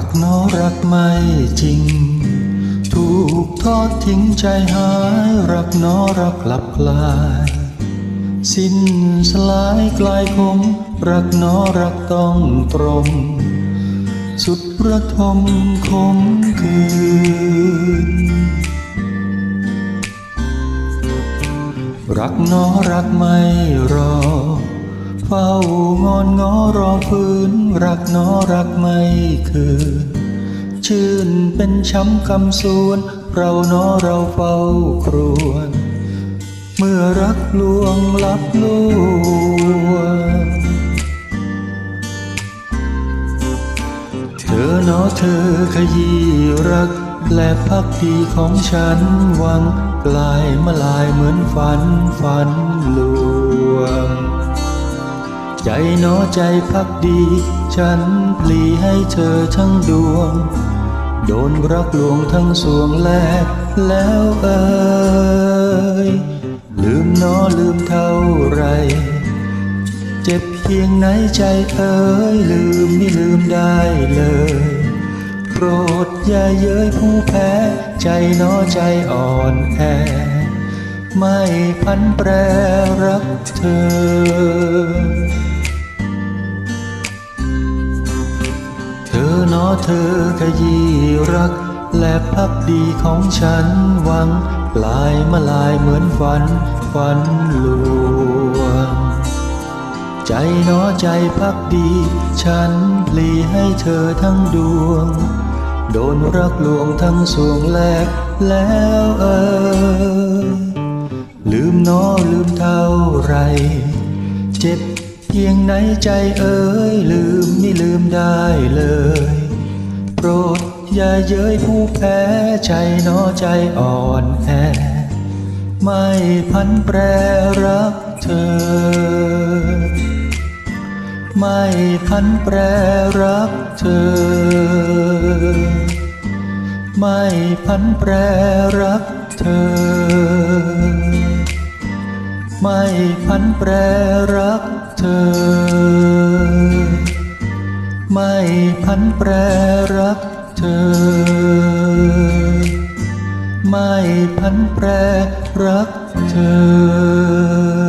ักน้อรักไม่จริง ถูกทอดทิ้งใจหาย รักน้อรักกลับกลาย สิ้นสลายกลายคงรักน้อรักต้องตรง สุดประทมคมคืน รักน้อรักไม่รอางอนงอรอฟื้น รักนอรักไม่คืน ชื่นเป็นช้ำคำสวนเรานอเราเฝ้าครวญเมื่อรักลวงลับลวงเธอเนอเธอขยี้รัก และพักดีของฉันหวังกลายมาลายเหมือนฝันฝันลวง ใจเนอใจพักดี ฉันพลีให้เธอทั้งดวง โดนรักลวงทั้งสวงแลกแล้วเอ่ยลืมเนอลืมเท่าไร เจ็บเพียงไหนใจเอ่ยลืมไม่ลืมได้เลยโปรดอย่าเย้ยผู้แพ้ ใจหนอใจอ่อนแอ ไม่พันแปรรักเธอ นอเธอขยี้รัก และพักดีของฉันหวังกลายมาลายเหมือนฝัน ฝันลวง ใจนอใจพักดี ฉันพลีให้เธอทั้งดวง โดนรักลวงทั้งสวงแลกแล้วเอ่ยลืมนอลืมเท่าไร เจ็บเพียงไหนใจเอ่ยลืมไม่ลืมได้เลย รด อย่าเย้ยผู้แพ้ใจหนอใจอ่อนแอ ไม่พันแปรรักเธอ ไม่พันแปรรักเธอ ไม่พันแปรรักเธอ ไม่พันแปรรักเธอ นแปรรักเธอ ไม่พันแปรรักเธอ